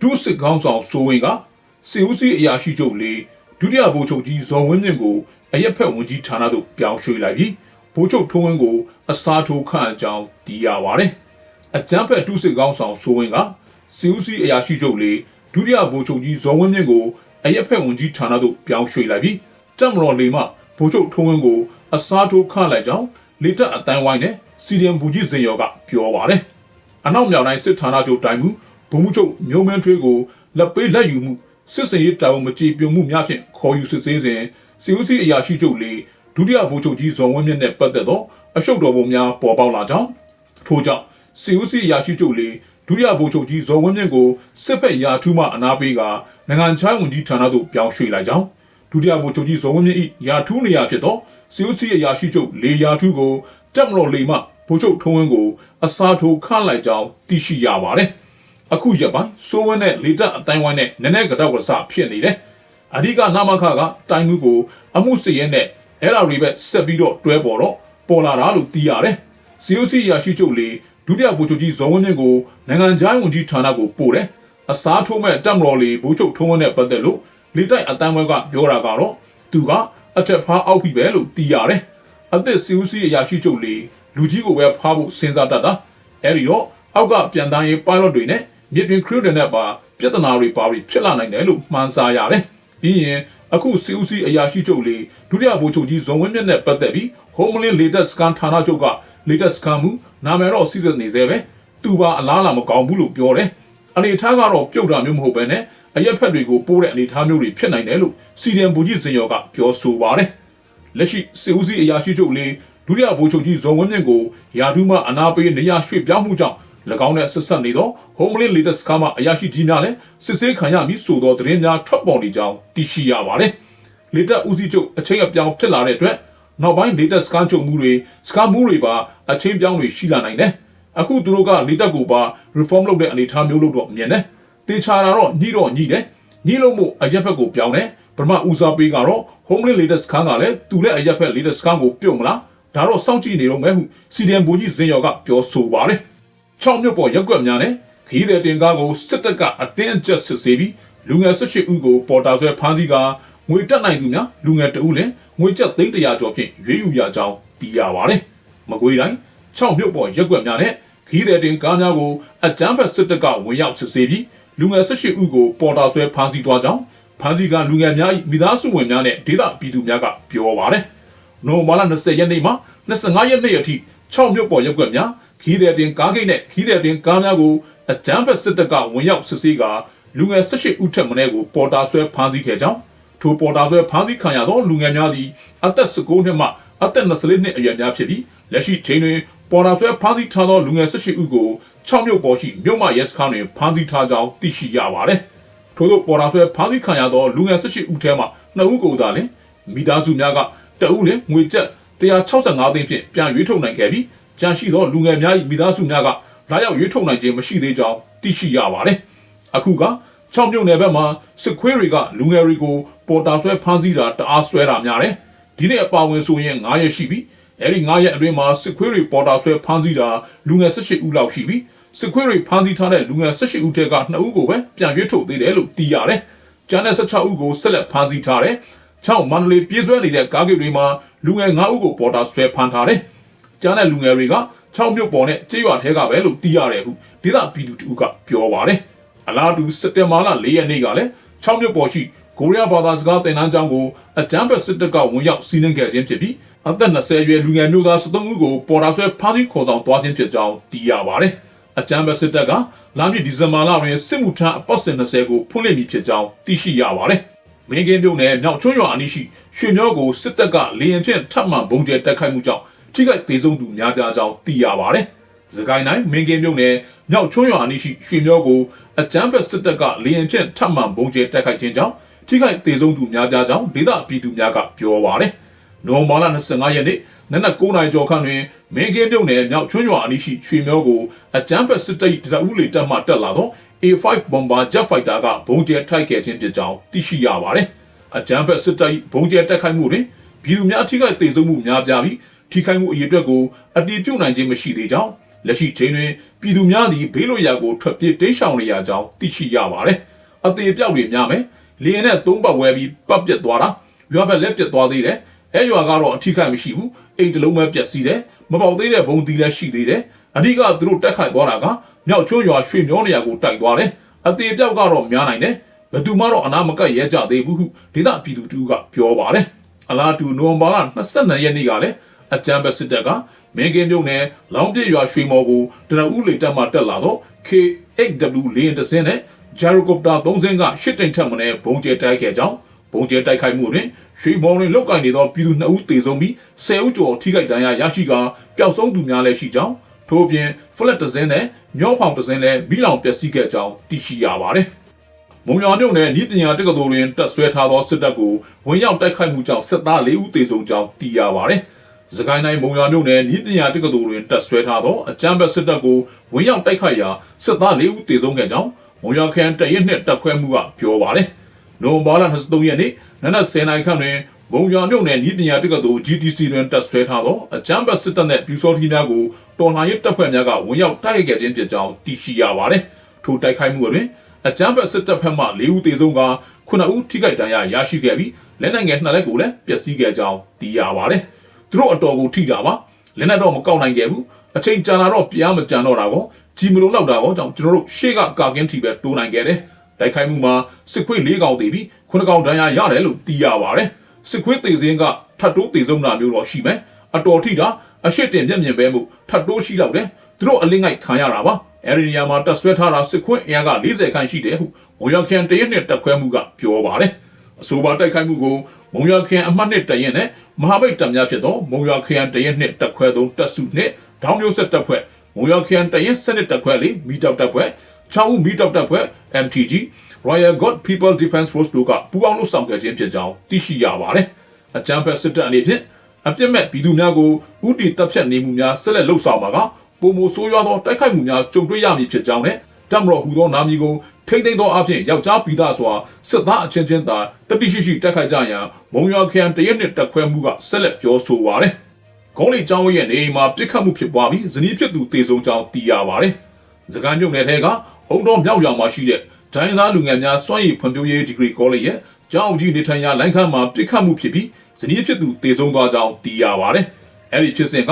ဒုစစ်ကောင်းဆောင်စိုးဝင်းကစီဦးစီအရာရှိချုပ်လေးဒုတိယဗိုလ်ချုပ်ကြီးဇော်ဝင်းမြင့်ကိုအရက်ဖက်ဝန်ကြီးဌာနသို့ပြောင်းရွှေ့လိုက်ပြီးဗိုလ်ချုပ်ထုံးဝင်းကိုအစားထိုးခန့်အကြောင်းတည်ရပါတယ်။အကြမ်းဖက်ဒုစစ်ကောင်းဆောင်စိုးဝင်းကစီဦးစီအရာရှိချုပ်လေးဒုတိယဗိုလ်ချုပ်ကြီးဇော်ဝင်းမြင့်ကိုအရက်ဖက်ဝန်ကြီးဌာနသို့ပြောင်းရွှေ့လိုက်ပြီးတက်မတော်လေမှဗိုလ်ချုပ်ထုံးဝင်းကိုအစားထိုးခန့်လိုက်ကြောင်းလေတပ်အတန်းဝိုင်းနဲ့စီဒီအမ်ဘူကြီးစင်ရော်ကပြောပါတယ်။အနောက်မြောက်တိုင်းစစ်ဌာနချုပ်တိုင်မှု ဗိုလ်မှူးချုပ်မျိုးမန်းထွေးကိုလက်ပေးလက်ယူမှုစစ်စင်ရေးတာဝန်မကြေပြုံမှုများဖြင့်ခေါ်ယူစစ်ဆေးစဉ်စီဦးစီအရာရှိချုပ်လေးဒုတိယဗိုလ်ချုပ်ကြီးဇော်ဝင်းမြင့်နဲ့ပတ်သက်သောအရှုပ်တော်ပုံများပေါ်ပေါက်လာကြောင်းထို့ကြောင့်စီဦးစီအရာရှိချုပ်လေးဒုတိယဗိုလ်ချုပ်ကြီးဇော်ဝင်းမြင့်ကိုစစ်ဖက်ရာထူးမှအနာပေးကနိုင်ငံခြားဝန်ကြီးဌာနသို့ပြောင်းရွှေ့လိုက်ကြောင်းဒုတိယဗိုလ်ချုပ်ကြီးဇော်ဝင်းမြင့်၏ရာထူးနေရာဖြစ်သောစီဦးစီအရာရှိချုပ်လေရာထူးကိုတက်မတော်လေမှဗိုလ်ချုပ်ထုံးဝင်းကိုအစားထိုးခန့်လိုက်ကြောင်းသိရှိရပါတယ်။ အခုရက်ပိုင်းစိုးဝင်းနဲ့လေတပ်အတိုင်းဝိုင်းနဲ့နည်းနည်းကတော့ကစားဖြစ်နေတယ်။အဓိကနာမခကတိုင်းမှုကိုအမှုစစ်ရဲနဲ့အဲ့လာတွေပဲဆက်ပြီးတော့တွဲပေါ်တော့ပေါ်လာတာလို့သိရတယ်။ COC ရရှိချုပ်လေဒုတိယဗိုလ်ချုပ်ကြီးဇော်ဝင်းမြင့်ကိုနိုင်ငံခြားဝန်ကြီးဌာနကိုပို့တယ်။အစားထိုးမဲ့တက်မတော်လေဗိုလ်ချုပ်ထုံးဝင်းနဲ့ပတ်သက်လို့လေတိုက်အတန်းဝဲကပြောတာကတော့သူကအထက်ဖားအောက်ပြီပဲလို့သိရတယ်။အသက် COC အရာရှိချုပ်လေလူကြီးကိုပဲဖားဖို့စဉ်းစားတတ်တာအဲ့ဒီတော့အောက်ကပြန်တန်းရေး pilot တွေနဲ့ မြေပြင် crew တွေနဲ့ပါပြဿနာတွေပါပြီးဖြစ်လာနိုင်တယ်လို့မှန်းဆရတယ်ပြီးရင်အခု COC အရာရှိချုပ်လေးဒုတိယဗိုလ်ချုပ်ကြီးဇွန်ဝင်းမြတ်နဲ့ပတ်သက်ပြီး Homeland Latest Scan ဌာနချုပ်က Latest Scan မှုနာမည်တော့စီစဉ်နေသေးပဲသူပါအလားလာမကောင်းဘူးလို့ပြောတယ်အနေထားကတော့ပြုတ်တာမျိုးမဟုတ်ပဲနဲ့အရက်ဖက်တွေကိုပိုးတဲ့အနေထားမျိုးတွေဖြစ်နိုင်တယ်လို့စီဒီအမ်ဘူကြီးစင်ရော်ကပြောဆိုပါတယ်လက်ရှိစီဦးစီအရာရှိချုပ်လေးဒုတိယဗိုလ်ချုပ်ကြီးဇော်ဝင်းမြင့်ကိုယာဒူးမှအနာပေးနေရရွှေ့ပြောင်းမှုကြောင့်၎ င်းနဲ့ဆက်ဆက်နေသော Homeland Latest ကမှအရာရှိကြီးများလည်းစစ်ဆေးခံရမည်ဆိုသောသတင်းများထွက်ပေါ်နေကြောင်းသိရှိရပါတယ်။ Latest ဦးစီးချုပ်အချိန်အပြောင်းဖြစ်လာတဲ့အတွက်နောက်ပိုင်း Latest စကန်ချုပ်မှုတွေစကန်မှုတွေပါအချိန်ပြောင်းတွေရှိလာနိုင်တယ်။အခုသူတို့က Latest ကိုပါ reform လုပ်တဲ့အနေအထားမျိုးလို့တော့မြင်တယ်။တေချာတာတော့ညှိတော့ညှိတယ်။ညှိလို့မို့အရက်ဘက်ကိုပြောင်းတယ်။ပထမဦးစားပေးကတော့ Homeland Latest စကန်ကလည်းသူလည်းအရက်ဘက် Latest စကန်ကိုပြုတ်မလား။ဒါတော့စောင့်ကြည့်နေတော့မယ်ဟု CDM ဘူကြီးဇင်ရော်ကပြောဆိုပါတယ်။ 6မြို့ပေါ်ရက်ကွက်များနဲ့ခရီးသည်တင်ကားကိုစစ်တပ်ကအတင်းအကျပ်စစ်ဆေးပြီးလူငယ်18ဦးကိုပေါ်တာဆွဲဖမ်းဆီးကာငွေတက်နိုင်သူများလူငယ်တဦးလည်းငွေကျပ်သိန်း100ကျော်ဖြင့်ရွေးယူရကြောင်းသိရပါတယ်။မကွေးတိုင်း6မြို့ပေါ်ရက်ကွက်များနဲ့ခရီးသည်တင်ကားများကိုအကြမ်းဖက်စစ်တပ်ကဝင်ရောက်စစ်ဆေးပြီးလူငယ်18ဦးကိုပေါ်တာဆွဲဖမ်းဆီးသွားကြောင်းဖမ်းဆီးကလူငယ်များ၏မိသားစုဝင်များနဲ့ဒေသပြည်သူများကပြောပါတယ်။နိုဝင်ဘာလ20ရက်နေ့မှ25ရက်နေ့အထိ6မြို့ပေါ်ရက်ကွက်များ ခီးတဲ့တင်ကားဂိတ်နဲ့ခီးတဲ့တင်ကားများကိုအကြမ်းဖက်စစ်တပ်ကဝင်ရောက်စစ်ဆေးကလူငယ်18ဦးထက်မနည်းကိုပေါ်တာဆွဲဖမ်းဆီးခဲ့ကြောင်းထိုပေါ်တာဆွဲဖမ်းဆီးခံရသောလူငယ်များသည်အသက်19နှစ်မှအသက်20နှစ်အရွယ်များဖြစ်ပြီးလက်ရှိချိန်တွင်ပေါ်တာဆွဲဖမ်းဆီးထားသောလူငယ်18ဦးကို6မြို့ပေါ်ရှိမြို့မရဲစခန်းတွင်ဖမ်းဆီးထားကြောင်းသိရှိရပါသည်ထို့သောပေါ်တာဆွဲဖမ်းဆီးခံရသောလူငယ်18ဦးထဲမှ2ဦးကိုသာလျှင်မိသားစုများကတအုပ်လင်ငွေကျပ်165သိန်းဖြင့်ပြန်ရွေးထုတ်နိုင်ခဲ့ပြီး ကြန့်ရှိသောလူငယ်များ၏မိသားစုများကလာရောက်ရွေးထုတ်နိုင်ခြင်းမရှိသေးကြောင်းသိရှိရပါတယ်။အခုက6မြို့နယ်ဘက်မှာစစ်ခွေးတွေကလူငယ်တွေကိုပေါ်တာဆွဲဖမ်းဆီးတာတအားဆွဲတာများတယ်။ဒီနေ့အပါဝင်ဆိုရင်9ရက်ရှိပြီ။အဲဒီ9ရက်အတွင်းမှာစစ်ခွေးတွေပေါ်တာဆွဲဖမ်းဆီးတာလူငယ်18ဦးလောက်ရှိပြီ။စစ်ခွေးတွေဖမ်းဆီးထားတဲ့လူငယ်18ဦးထဲက2ဦးကိုပဲပြန်ရွေးထုတ်သေးတယ်လို့သိရတယ်။ကျန်တဲ့16ဦးကိုဆက်လက်ဖမ်းဆီးထားတယ်။6မန္တလေးပြည်စွဲနေတဲ့ကားဂိတ်တွေမှာလူငယ်9ဦးကိုပေါ်တာဆွဲဖမ်းထားတယ်။ ကြားတဲ့လူငယ်တွေက6မြို့ပေါ်နဲ့ကြေးရွာထဲကပဲလို့သိရတယ်ဟုဒေသပြည်သူတူကပြောပါတယ်အလားတူစက်တင်ဘာလ4ရက်နေ့ကလည်း6မြို့ပေါ်ရှိကိုရီးယားဘာသာစကားသင်တန်းကျောင်းကိုအကြမ်းဖက်စစ်တပ်ကဝင်ရောက်စီးနင်းခဲ့ခြင်းဖြစ်ပြီးအသက်20ရွယ်လူငယ်မျိုးသား73ဦးကိုပေါ်တာဆွဲဖမ်းဆီးခေါ်ဆောင်သွားခြင်းဖြစ်ကြောင်းသိရပါတယ်အကြမ်းဖက်စစ်တပ်ကလာမည့်ဒီဇင်ဘာလတွင်စစ်မှုထမ်းအပတ်စဉ်20ကိုဖွင့်လှစ်မည်ဖြစ်ကြောင်းသိရှိရပါတယ်မင်းကင်းမြို့နယ်မြောက်ချွန်းရွာအနီးရှိရွှေမျိုးကိုစစ်တပ်ကလေရင်ဖြင့်ထပ်မံဘုံကျဲတိုက်ခိုက်မှုကြောင့် ထိခိုက်ဒေဆုံးသူများကြကြောင်းသိရပါတယ်။စကိုင်းတိုင်းမင်းကင်းမြို့နယ်မြောက်ချွန်းရွာအနီးရှိရွှေမျောကိုအကြမ်းဖက်စစ်တပ်ကလေရင်ဖြင့်ထပ်မံဘုံကျဲတိုက်ခိုက်ခြင်းကြောင့်ထိခိုက်ဒေဆုံးသူများကြကြောင်းဒေသပြည်သူများကပြောပါတယ်။နိုဝင်ဘာလ25ရက်နေ့နနက်9နာရီကျော်ခန့်တွင်မင်းကင်းမြို့နယ်မြောက်ချွန်းရွာအနီးရှိရွှေမျောကိုအကြမ်းဖက်စစ်တပ်တရဦးလေတပ်မှတက်လာသော A5 bomber jet fighter ကဘုံကျဲထိုက်ခဲ့ခြင်းဖြစ်ကြောင်းသိရှိရပါတယ်။အကြမ်းဖက်စစ်တပ်ဘုံကျဲတက်ခိုက်မှုတွင်ပြည်သူများထိခိုက်ဒေဆုံးမှုများပြားပြီး ထိခိုက်မှုအရေးအတွက်ကိုအတည်ပြုနိုင်ခြင်းမရှိသေးကြောင်းလက်ရှိချိန်တွင်ပြည်သူများသည်ဘေးလွတ်ရာကိုထွက်ပြေးတိမ်းရှောင်နေရကြောင်းသိရှိရပါတယ်။အသေးပြောက်တွေများမယ်။လေရင်နဲ့သုံးပတ်ဝဲပြီးပတ်ပြက်သွားတာ။ရွာဘက်လက်ပြက်သွားသေးတယ်။အဲရွာကတော့အထိခိုက်မရှိဘူး။အိမ်တစ်လုံးပဲပျက်စီးတယ်။မပေါက်သေးတဲ့ဘုံတီလည်းရှိသေးတယ်။အဓိကသူတို့တက်ခိုက်သွားတာကမြောက်ကျွန်းရွာရွှေမျောနေရာကိုတိုက်သွားတယ်။အသေးပြောက်ကတော့များနိုင်တယ်။ဘယ်သူမှတော့အနာမကတ်ရဲကြသေးဘူးဟုဒေသပြည်သူတူကပြောပါတယ်။အလားတူနိုဝင်ဘာလ22ရက်နေ့ကလည်း အကြံပဲစစ်တပ်ကမင်းကင်းမြို့နယ်လောင်းပြည့်ရွာရွှေမော်ကိုတရဦးလေတက်မှတက်လာတော့ K8W လေရင်တစ်စင်းနဲ့ Gyrocopter 3စင်းကရှစ်တိမ်ထက်မနဲ့ဘုံကျဲတိုက်ခဲ့ကြောင်းဘုံကျဲတိုက်ခိုက်မှုတွင်ရွှေမော်တွင်လောက်ကင်နေသောပြည်သူ2ဦးသေဆုံးပြီး10ဦးကျော်ထိခိုက်ဒဏ်ရာရရှိကာပျောက်ဆုံးသူများလည်းရှိကြောင်းထို့အပြင် flat တစ်စင်းနဲ့မျောဖောင်တစ်စင်းလည်းမိလောင်ပျက်စီးခဲ့ကြောင်းသိရှိရပါတယ်။မုံရွာမြို့နယ်ဤပညာတက္ကသိုလ်တွင်တက်ဆွဲထားသောစစ်တပ်ကိုဝင်ရောက်တိုက်ခိုက်မှုကြောင့်စစ်သား၄ဦးသေဆုံးကြောင်းသိရပါတယ်။ စကိုင်းတိုင်းမုံရွာမြို့နယ်ဤပညာတက္ကသိုလ်တွင်တက်ဆွဲထားသောအကြမ်းဖက်စစ်တပ်ကိုဝင်ရောက်တိုက်ခိုက်ရာစစ်သား၄ဦးသေဆုံးခဲ့ကြောင်းမုံရွာခရိုင်တရက်နှစ်တပ်ခွဲမှုကပြောပါတယ်။နိုဝင်ဘာလ23ရက်နေ့နနက်10:00နာရီခန့်တွင်မုံရွာမြို့နယ်ဤပညာတက္ကသိုလ် GTC တွင်တက်ဆွဲထားသောအကြမ်းဖက်စစ်တပ်နှင့်ပြူစောထီများကိုတော်လှန်ရေးတပ်ဖွဲ့များကဝင်ရောက်တိုက်ခိုက်ခဲ့ခြင်းဖြစ်ကြောင်းသိရှိရပါတယ်။ထိုတိုက်ခိုက်မှုတွင်အကြမ်းဖက်စစ်တပ်ဖက်မှ၄ဦးသေဆုံးက9ဦးထိခိုက်ဒဏ်ရာရရှိခဲ့ပြီးလက်နက်ငယ်နှစ်လက်ကိုလည်းပျက်စီးခဲ့ကြောင်းသိရပါတယ်။ သူတို့အတော်ကိုထိကြပါလက်နက်တော့မကောက်နိုင်ခဲ့ဘူးအချိန်ကြာလာတော့ပြားမကြံတော့တာကောကြီးမလုံးတော့တာကောကြောင့်ကျွန်တော်တို့ရှေ့ကကာကင်းထီပဲတိုးနိုင်ခဲ့တယ်။တိုက်ခိုက်မှုမှာစစ်ခွေး၄កောင်သေးပြီး9កောင်ဒဏ်ရာရတယ်လို့သိရပါတယ်။စစ်ခွေးသေးစင်းကထပ်တိုးသေးဆုံးတာမျိုးတော့ရှိမယ်။အတော်ထိတာအရှိတင်မျက်မြင်ပဲမှုထပ်တိုးရှိတော့တယ်။သူတို့အလင်းငိုက်ခံရတာပါ။အဲဒီနေရာမှာတက်ဆွဲထားတာစစ်ခွေးအင်အားက40ခန့်ရှိတယ်ဟုဝေရောက်ခန်တရက်နဲ့တက်ခွဲမှုကပြောပါတယ်။အဆိုပါတိုက်ခိုက်မှုကိုမုံရွာခရိုင်အမှတ်နှစ်တရင်နဲ့ မဟာမိတ်တပ်များဖြစ်သောမုံရွာခရိုင်တရင်နှစ်တပ်ခွဲသုံးတပ်စုနှင့်ဒေါင်းမျိုးဆက်တပ်ဖွဲ့မုံရွာခရိုင်တရင်စနစ်တပ်ခွဲလေးမီတောက်တပ်ဖွဲ့6ဦးမီတောက်တပ်ဖွဲ့ MTG Royal God People Defense Force တို့ကပူးပေါင်းလို့ဆောင်ခဲ့ခြင်းဖြစ်ကြောင်းသိရှိရပါတယ်။အကြမ်းဖက်စစ်တပ်အနေဖြင့်အပြစ်မဲ့ပြည်သူများကိုဥတီတပ်ဖြတ်နေမှုများဆက်လက်လှုပ်ဆောင်မှာကပုံမဆိုးရွားသောတိုက်ခိုက်မှုများကြုံတွေ့ရမည်ဖြစ်ကြောင်းနဲ့ တမတော်ဟူသောနာမည်ကိုထိမ့်သိမ်းသောအဖြစ်ယောက်ျားပြည်သားစွာစစ်သားအချင်းချင်းသာတတိရှိရှိတက်ခိုက်ကြရန်မုံရွာခရိုင်တရက်နှစ်တက်ခွဲမှုကဆက်လက်ပြောဆိုပါရယ်။ခေါင်းလေးကျောင်းရဲ့နေအိမ်မှာပြစ်ခတ်မှုဖြစ်ပွားပြီးဇနီးဖြစ်သူတေဆုံးကြောင်းသိရပါရယ်။စကန်မြုံနယ်ထဲကအုံတော်မြောက်ရွာမှာရှိတဲ့ဒိုင်းသားလူငယ်များစွမ်းရည်ဖွံ့ဖြိုးရေးဒီဂရီကောလိပ်ရဲ့ကျောင်းကြီးနေထိုင်ရာလိုင်းခန်းမှာပြစ်ခတ်မှုဖြစ်ပြီးဇနီးဖြစ်သူတေဆုံးသွားကြောင်းသိရပါရယ်။အဲ့ဒီဖြစ်စဉ်က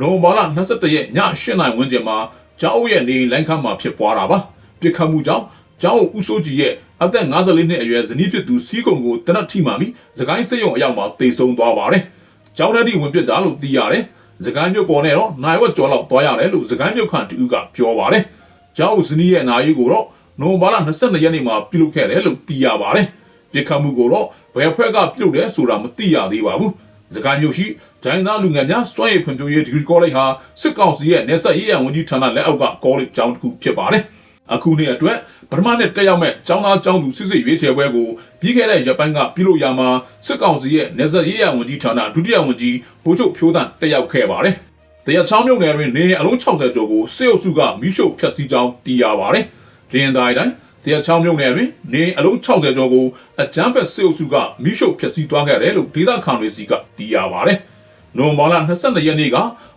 နိုဘာလ22ရက်ည8နာရီဝန်းကျင်မှာ ကျောင်းရဲ့နေလိုင်းခန်းမှာဖြစ်ပွားတာပါ။ပြစ်ခတ်မှုကြောင့်ကျောင်းဦးစိုးကြည်ရဲ့အသက်54နှစ်အရွယ်ဇနီးဖြစ်သူစီးကုံကိုတနတ်ထိမှပြီးသခိုင်းစိတ်ရုံအရောက်မှာတေဆုံးသွားပါတယ်။ကျောင်းထဲထိဝင်ပစ်တာလို့သိရတယ်။သခိုင်းမြို့ပေါ်နဲ့တော့နိုင်ဝက်ကျော်လောက်သွားရတယ်လို့သခိုင်းမြို့ခန့်တူကပြောပါတယ်။ကျောင်းဦးဇနီးရဲ့အနာရေးကိုတော့နိုဘာလ22ရက်နေ့မှာပြုလုပ်ခဲ့တယ်လို့သိရပါတယ်။ပြစ်ခတ်မှုကိုတော့ဘယ်ဖွဲ့ကပြုလုပ်တယ်ဆိုတာမသိရသေးပါဘူး။ စကိုင်းမြို့ရှိဒိုင်းသားလူငယ်များစွမ်းရည်ဖွံ့ဖြိုးရေးဒီဂရီကောလိပ်ဟာစစ်ကောင်စီရဲ့နေဆက်ရေးရဝန်ကြီးဌာနလက်အောက်ကကောလိပ်ကျောင်းတစ်ခုဖြစ်ပါတယ်။အခုနှစ်အတွက်ပထမနှစ်တက်ရောက်မဲ့ကျောင်းသားကျောင်းသူစစ်စစ်ရွေးချယ်ပွဲကိုပြီးခဲ့တဲ့ရက်ပိုင်းကပြုလုပ်ရမှာစစ်ကောင်စီရဲ့နေဆက်ရေးရဝန်ကြီးဌာနဒုတိယဝန်ကြီးဗိုလ်ချုပ်ဖြိုးတန်တက်ရောက်ခဲ့ပါတယ်။တရားချောင်းမြို့နယ်တွင်နေအလုံး60ကျော်ကိုစစ်အုပ်စုကမိရှုဖျက်ဆီးကြောင်းသိရပါတယ်။ဒရင်တိုင်းတိုင်း တရားချောင်းမြို့နယ်တွင်နေအလုံး60ကျော်ကိုအကြမ်းဖက်စစ်အုပ်စုကမိရှုဖျက်ဆီးသွားခဲ့တယ်လို့ဒေသခံတွေစီကသိရပါတယ်။နိုဝင်ဘာလ22ရက်နေ့က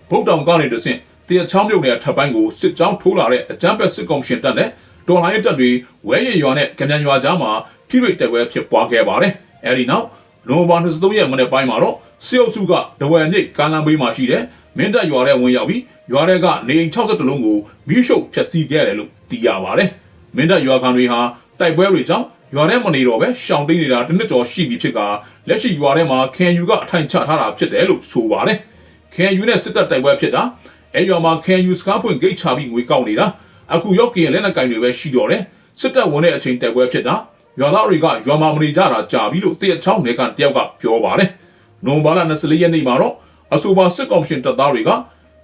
ဗုတ်တောင်ကနေတဆင့်တရားချောင်းမြို့နယ်ထပ်ပိုင်းကိုစစ်ကြောင်းထိုးလာတဲ့အကြမ်းဖက်စစ်ကောင်ရှင်တပ်နဲ့ဒေါ်လာရေးတပ်တွေဝဲရရွာနဲ့ကမြန်ရွာကြားမှာဖိရိတ်တပ်ဝဲဖြစ်ပွားခဲ့ပါတယ်။အဲဒီနောက်နိုဝင်ဘာ23ရက်မနေ့ပိုင်းမှာတော့စစ်အုပ်စုကဒဝယ်မြိတ်ကမ်းလမ်းဘေးမှာရှိတဲ့မင်းတပ်ရွာထဲဝင်ရောက်ပြီးရွာထဲကနေအိမ်62လုံးကိုမိရှုဖျက်ဆီးခဲ့တယ်လို့သိရပါတယ်။ မင်းတပ်ရွာခံတွေဟာတိုက်ပွဲတွေကြောင့်ရွာထဲမနေတော့ပဲရှောင်တိန်နေတာတစ်နှစ်ကျော်ရှိပြီဖြစ်ကလက်ရှိရွာထဲမှာခင်ယူကအထိုင်ချထားတာဖြစ်တယ်လို့ဆိုပါတယ်။ခင်ယူနဲ့စစ်တပ်တိုက်ပွဲဖြစ်တာအဲရွာမှာခင်ယူစကားဖွင့်ဂိတ်ချပြီးငွေကောက်နေတာအခုရော့ကင်လက်နက်ကင်တွေပဲရှိတော့တယ်စစ်တပ်ဝင်တဲ့အချိန်တိုက်ပွဲဖြစ်တာရွာသားတွေကရွာမှာမနေကြတာကြာပြီလို့တရက်ချောင်းတွေကတယောက်ကပြောပါတယ်။နိုဘာလ24ရက်နေ့မှာတော့အဆိုပါစစ်ကောင်ရှင်တပ်သားတွေက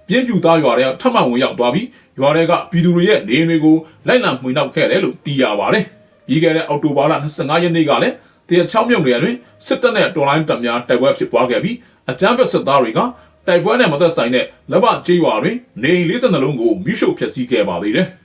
ပြင်းပြူသားရွာထဲထပ်မံဝင်ရောက်သွားပြီးရွာထဲကပြည်သူတွေရဲ့နေအိမ်တွေကိုလိုက်လံမှွေနှောက်ခဲ့တယ်လို့သိရပါတယ်။ပြီးခဲ့တဲ့အောက်တိုဘာလ25ရက်နေ့ကလည်းတရချောင်းမြုံတွေအတွင်းစစ်တပ်နဲ့တော်လိုင်းတပ်များတိုက်ပွဲဖြစ်ပွားခဲ့ပြီးအကြမ်းဖက်စစ်သားတွေကတိုက်ပွဲနဲ့မသက်ဆိုင်တဲ့လက်ပကြေးရွာတွင်နေအိမ်52လုံးကိုမိရှုဖျက်ဆီးခဲ့ပါသေးတယ်။